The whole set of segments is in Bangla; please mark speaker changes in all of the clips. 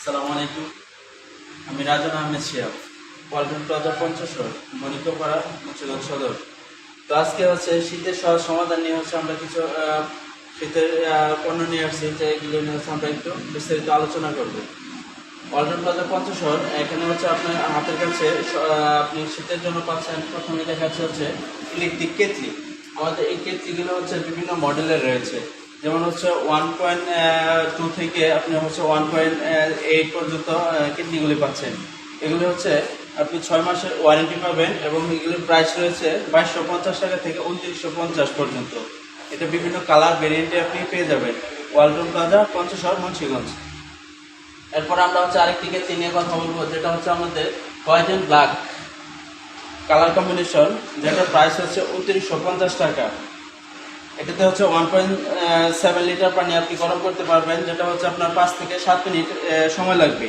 Speaker 1: আসসালামু আলাইকুম। আমি রাজন আহমেদ শিয়াব পল্টন প্লাজা পঞ্চশর মণিকপাড়া মুন্সিগঞ্জ সদর। তো আজকে হচ্ছে শীতের সহজ সমাধান নিয়ে হচ্ছে আমরা কিছু শীতের পণ্য নিয়ে আসছি যেগুলো নিয়ে হচ্ছে আমরা একটু বিস্তারিত আলোচনা করব। পল্টন প্লাজা পঞ্চশর এখানে হচ্ছে আপনার হাতের কাছে আপনি শীতের জন্য পাচ্ছেন, প্রথমে দেখাচ্ছে হচ্ছে ইলেকট্রিক কেটলি। আমাদের এই কেটলিগুলো হচ্ছে বিভিন্ন মডেলের রয়েছে। যেমন হচ্ছে ওয়ান পয়েন্ট টু থেকে আপনি হচ্ছে ওয়ান পয়েন্ট এইট পর্যন্ত কিডনিগুলি পাচ্ছেন। এগুলি হচ্ছে আপনি ছয় মাসের ওয়ারেন্টি পাবেন এবং এগুলির প্রাইস রয়েছে বাইশশো পঞ্চাশ টাকা থেকে উনত্রিশশো পঞ্চাশ পর্যন্ত। এটা বিভিন্ন কালার ভেরিয়েন্টে আপনি পেয়ে যাবেন। Walton plaza Panchashar Munshiganj. এরপর আমরা হচ্ছে আরেকটিকে কেটলি নিয়ে কথা বলব, যেটা হচ্ছে আমাদের white and black colour combination যেটার প্রাইস হচ্ছে উনত্রিশশো পঞ্চাশ টাকা। এটাতে হচ্ছে ওয়ান পয়েন্ট সেভেন লিটার পানি আপনি গরম করতে পারবেন, যেটা হচ্ছে আপনার পাঁচ থেকে সাত মিনিট সময় লাগবে।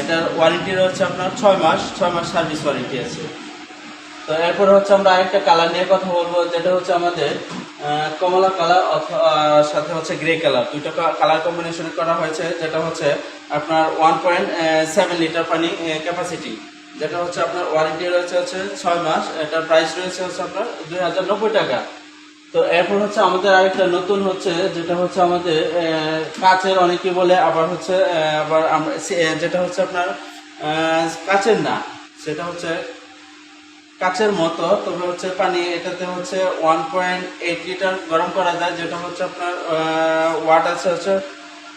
Speaker 1: এটার ওয়ারেন্টি হচ্ছে আপনার ছয় মাস ছয় মাস সার্ভিস ওয়ারেন্টি আছে। তো এরপর হচ্ছে আমরা আরেকটা কালার নিয়ে কথা বলব, যেটা হচ্ছে আমাদের কমলা কালার সাথে হচ্ছে গ্রে কালার দুইটা কালার কম্বিনেশন করা হয়েছে, যেটা হচ্ছে আপনার ওয়ান পয়েন্ট সেভেন লিটার পানি ক্যাপাসিটি যেটা হচ্ছে আপনার ওয়ারেন্টি রয়েছে হচ্ছে ছয় মাস, এটার প্রাইস রয়েছে হচ্ছে আপনার দুই হাজার নব্বই টাকা। তো এরপর হচ্ছে আমাদের আরেকটা নতুন হচ্ছে, যেটা হচ্ছে আমাদের কাচের অনেকে বলে, আবার হচ্ছে আবার আমরা যেটা হচ্ছে আপনার কাচের না, সেটা হচ্ছে কাচের মতো। তবে হচ্ছে পানি, এটাতে হচ্ছে ওয়ান পয়েন্ট এইট লিটার গরম করা যায়, যেটা হচ্ছে আপনার ওয়াট আছে হচ্ছে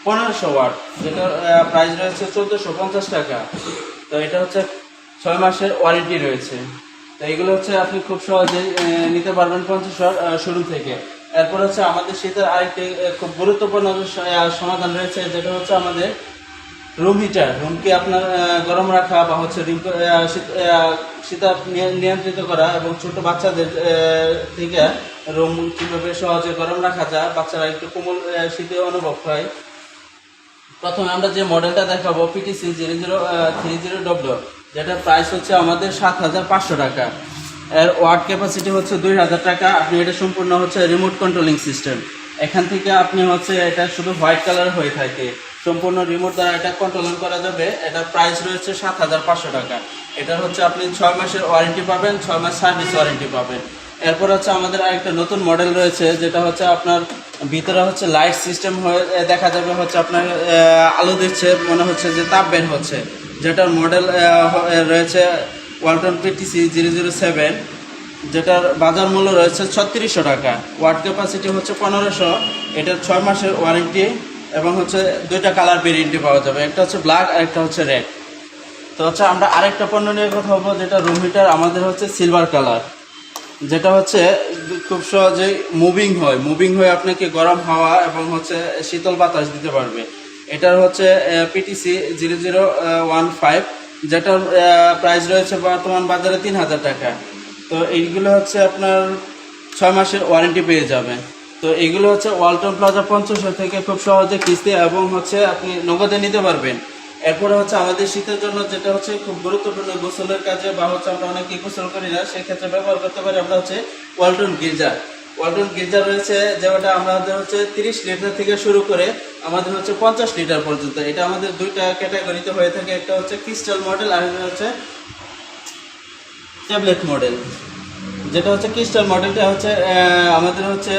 Speaker 1: পনেরোশো ওয়াট যেটার প্রাইস রয়েছে চোদ্দোশো পঞ্চাশ টাকা। তো এটা হচ্ছে ছয় মাসের ওয়ারেন্টি রয়েছে। তো এগুলো হচ্ছে আপনি খুব সহজেই আহ, নিতে পারবেন পঞ্চাশর শুরু থেকে। এরপর হচ্ছে আমাদের শীতের আরেকটি খুব গুরুত্বপূর্ণ সমাধান রয়েছে যেটা হচ্ছে আমাদের রুম হিটার রুমকে আপনার গরম রাখা বা হচ্ছে শীতাপ নিয়ন্ত্রিত করা এবং ছোট বাচ্চাদের থেকে রুম কীভাবে সহজে গরম রাখা যায় বাচ্চারা একটু কোমল শীতে অনুভব হয়। প্রথমে আমরা যে মডেলটা দেখাবো PTC zero zero three zero W যেটার প্রাইস হচ্ছে আমাদের সাত হাজার পাঁচশো টাকা। এর ওয়ার্ড ক্যাপাসিটি হচ্ছে দুই হাজার টাকা। আপনি এটা সম্পূর্ণ হচ্ছে রিমোট কন্ট্রোলিং সিস্টেম এখান থেকে আপনি হচ্ছে এটা শুধু হোয়াইট কালার হয়ে থাকে। সম্পূর্ণ রিমোট দ্বারা এটা কন্ট্রোল করা যাবে। এটার প্রাইস রয়েছে সাত হাজার পাঁচশো টাকা। এটার হচ্ছে আপনি ছয় মাসের ওয়ারেন্টি পাবেন, ছয় মাস সার্ভিস ওয়ারেন্টি পাবেন। এরপর হচ্ছে আমাদের আরেকটা নতুন মডেল রয়েছে, যেটা হচ্ছে আপনার ভিতরে হচ্ছে লাইট সিস্টেম হয়ে দেখা যাবে হচ্ছে আপনার আলো দিচ্ছে, মনে হচ্ছে যে তাপ বের হচ্ছে। যেটার মডেল রয়েছে Walton PTC zero zero seven যেটার বাজার মূল্য রয়েছে ছত্রিশশো টাকা। ওয়াট ক্যাপাসিটি হচ্ছে পনেরোশো এটার ছয় মাসের ওয়ারেন্টি এবং হচ্ছে দুইটা কালার ভেরিয়েন্টি পাওয়া যাবে, একটা হচ্ছে ব্ল্যাক আর একটা হচ্ছে রেড তো হচ্ছে আমরা আরেকটা পণ্য নিয়ে কথা বলব, যেটা রুম হিটার আমাদের হচ্ছে সিলভার কালার যেটা হচ্ছে খুব সহজেই মুভিং হয় মুভিং হয়ে আপনাকে গরম হাওয়া এবং হচ্ছে শীতল বাতাস দিতে পারবে। এটার হচ্ছে PTC zero zero one five যেটার প্রাইস রয়েছে বর্তমান বাজারে তিন হাজার টাকা। তো এইগুলো হচ্ছে আপনার ছয় মাসের ওয়ারেন্টি পেয়ে যাবেন। তো এগুলো হচ্ছে ওয়ালটন প্লাজা পঞ্চাশ থেকে খুব সহজে কিস্তি এবং হচ্ছে আপনি নগদে নিতে পারবেন। এরপরে হচ্ছে আমাদের শীতের জন্য যেটা হচ্ছে খুব গুরুত্বপূর্ণ গোসলের কাজে বা হচ্ছে আমরা অনেকে গোসল করি না, সেক্ষেত্রে ব্যবহার করতে পারি আমরা হচ্ছে ওয়ালটন গিজার ওয়ালটন গিজার রয়েছে, যেটা আমাদের হচ্ছে তিরিশ লিটার থেকে শুরু করে আমাদের হচ্ছে পঞ্চাশ লিটার পর্যন্ত। এটা আমাদের দুইটা ক্যাটাগরিতে হয়ে থাকে। একটা হচ্ছে ক্রিস্টাল মডেল আর একটা হচ্ছে ট্যাবলেট মডেল যেটা হচ্ছে ক্রিস্টাল মডেলটা হচ্ছে আমাদের হচ্ছে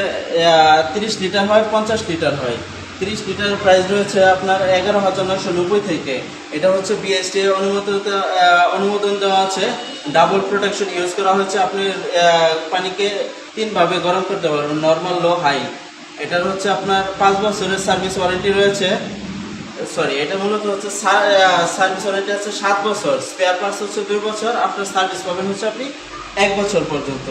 Speaker 1: তিরিশ লিটার হয়, পঞ্চাশ লিটার হয়। তিরিশ লিটারের প্রাইস রয়েছে আপনার এগারো হাজার নয়শো নব্বই থেকে। এটা হচ্ছে বিএসটি অনুমোদন অনুমোদন দেওয়া আছে। ডাবল প্রোটেকশন ইউজ করা হচ্ছে আপনি পানিকে তিনভাবে গরম করতে পারবেন নর্মাল লো হাই এটার হচ্ছে আপনার পাঁচ বছরের সার্ভিস ওয়ারেন্টি রয়েছে। সরি এটা মূলত হচ্ছে সার্ভিস ওয়ারেন্টি আছে সাত বছর। স্পেয়ার পার্টস হচ্ছে দুই বছর, আপনার সার্ভিস পাবেন হচ্ছে আপনি এক বছর পর্যন্ত।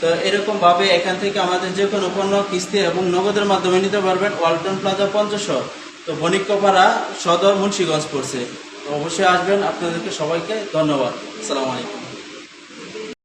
Speaker 1: তো এরকমভাবে এখান থেকে আমাদের যে কোনো পণ্য কিস্তি এবং নগদের মাধ্যমে নিতে পারবেন ওয়ালটন প্লাজা পঞ্চশর তো বণিকপাড়া সদর মুন্সিগঞ্জ পড়ছে। তো অবশ্যই আসবেন, আপনাদেরকে সবাইকে ধন্যবাদ। আসসালামু আলাইকুম।